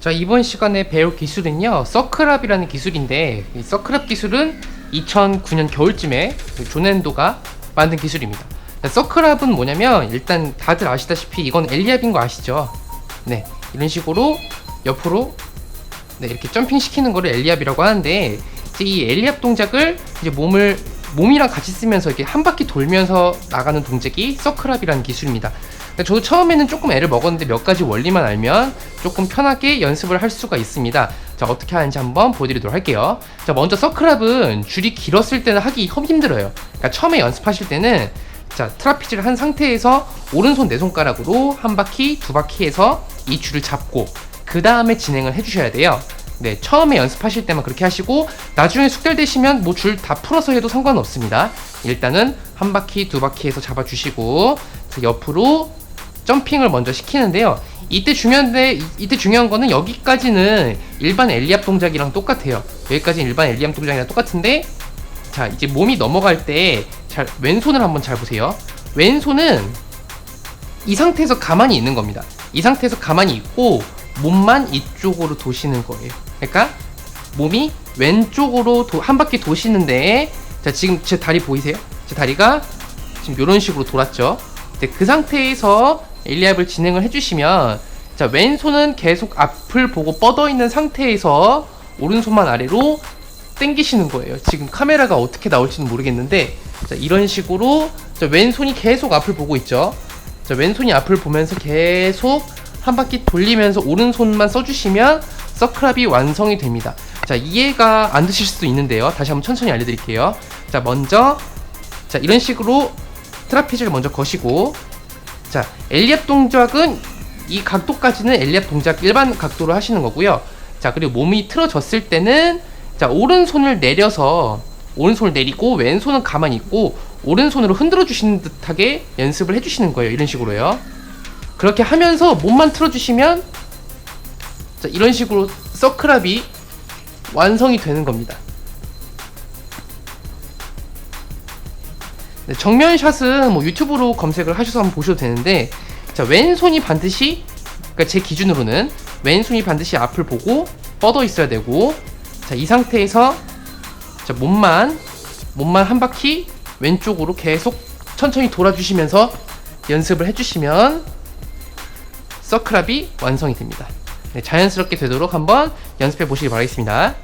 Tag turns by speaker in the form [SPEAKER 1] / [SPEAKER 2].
[SPEAKER 1] 자 이번 시간에 배울 기술은요 서클압이라는 기술인데 이 서클압 기술은 2009년 겨울쯤에 그 존앤도가 만든 기술입니다 자, 서클압은 뭐냐면 일단 다들 아시다시피 이건 엘리압인 거 아시죠 네 이런 식으로 옆으로 네 이렇게 점핑 시키는 거를 엘리압이라고 하는데 이제 이 엘리압 동작을 이제 몸을 몸이랑 같이 쓰면서 이렇게 한 바퀴 돌면서 나가는 동작이 서클압이라는 기술입니다. 근데 저도 처음에는 조금 애를 먹었는데 몇 가지 원리만 알면 조금 편하게 연습을 할 수가 있습니다. 자 어떻게 하는지 한번 보여드리도록 할게요. 자 먼저 서클압은 줄이 길었을 때는 하기 험 힘들어요. 그러니까 처음에 연습하실 때는 자 트라피즈를 한 상태에서 오른손 네 손가락으로 한 바퀴 두 바퀴 해서 이 줄을 잡고 그 다음에 진행을 해주셔야 돼요. 네, 처음에 연습하실 때만 그렇게 하시고 나중에 숙달되시면 뭐 줄 다 풀어서 해도 상관없습니다. 일단은 한 바퀴 두 바퀴 해서 잡아주시고 그 옆으로 점핑을 먼저 시키는데요. 이때 중요한데 이- 이때 중요한 거는 여기까지는 일반 엘리압 동작이랑 똑같아요. 여기까지는 일반 엘리압 동작이랑 똑같은데 자 이제 몸이 넘어갈 때 잘 왼손을 한번 잘 보세요. 왼손은 이 상태에서 가만히 있는 겁니다. 이 상태에서 가만히 있고 몸만 이쪽으로 도시는 거예요. 그러니까 몸이 왼쪽으로 도- 한 바퀴 도시는데 자 지금 제 다리 보이세요? 제 다리가 지금 이런 식으로 돌았죠. 네, 그 상태에서 엘리압을 진행을 해주시면 자 왼손은 계속 앞을 보고 뻗어 있는 상태에서 오른손만 아래로 당기시는 거예요. 지금 카메라가 어떻게 나올지는 모르겠는데 자, 이런 식으로 자, 왼손이 계속 앞을 보고 있죠. 자, 왼손이 앞을 보면서 계속 한 바퀴 돌리면서 오른손만 써주시면 서클압이 완성이 됩니다. 자, 이해가 안 되실 수도 있는데요. 다시 한번 천천히 알려드릴게요. 자, 먼저 자 이런 식으로 트라피즈를 먼저 거시고 자 엘리압 동작은 이 각도까지는 엘리압 동작 일반 각도로 하시는 거고요. 자 그리고 몸이 틀어졌을 때는 자 오른손을 내려서 오른손을 내리고 왼손은 가만히 있고 오른손으로 흔들어 주시는 듯하게 연습을 해 주시는 거예요. 이런 식으로요. 그렇게 하면서 몸만 틀어 주시면 자 이런 식으로 서클압이 완성이 되는 겁니다. 네, 정면 샷은 뭐 유튜브로 검색을 하셔서 한번 보셔도 되는데 자 왼손이 반드시 그러니까 제 기준으로는 왼손이 반드시 앞을 보고 뻗어 있어야 되고 자 이 상태에서 자 몸만 몸만 한 바퀴 왼쪽으로 계속 천천히 돌아주시면서 연습을 해주시면 서클압이 완성이 됩니다. 네, 자연스럽게 되도록 한번 연습해 보시기 바라겠습니다.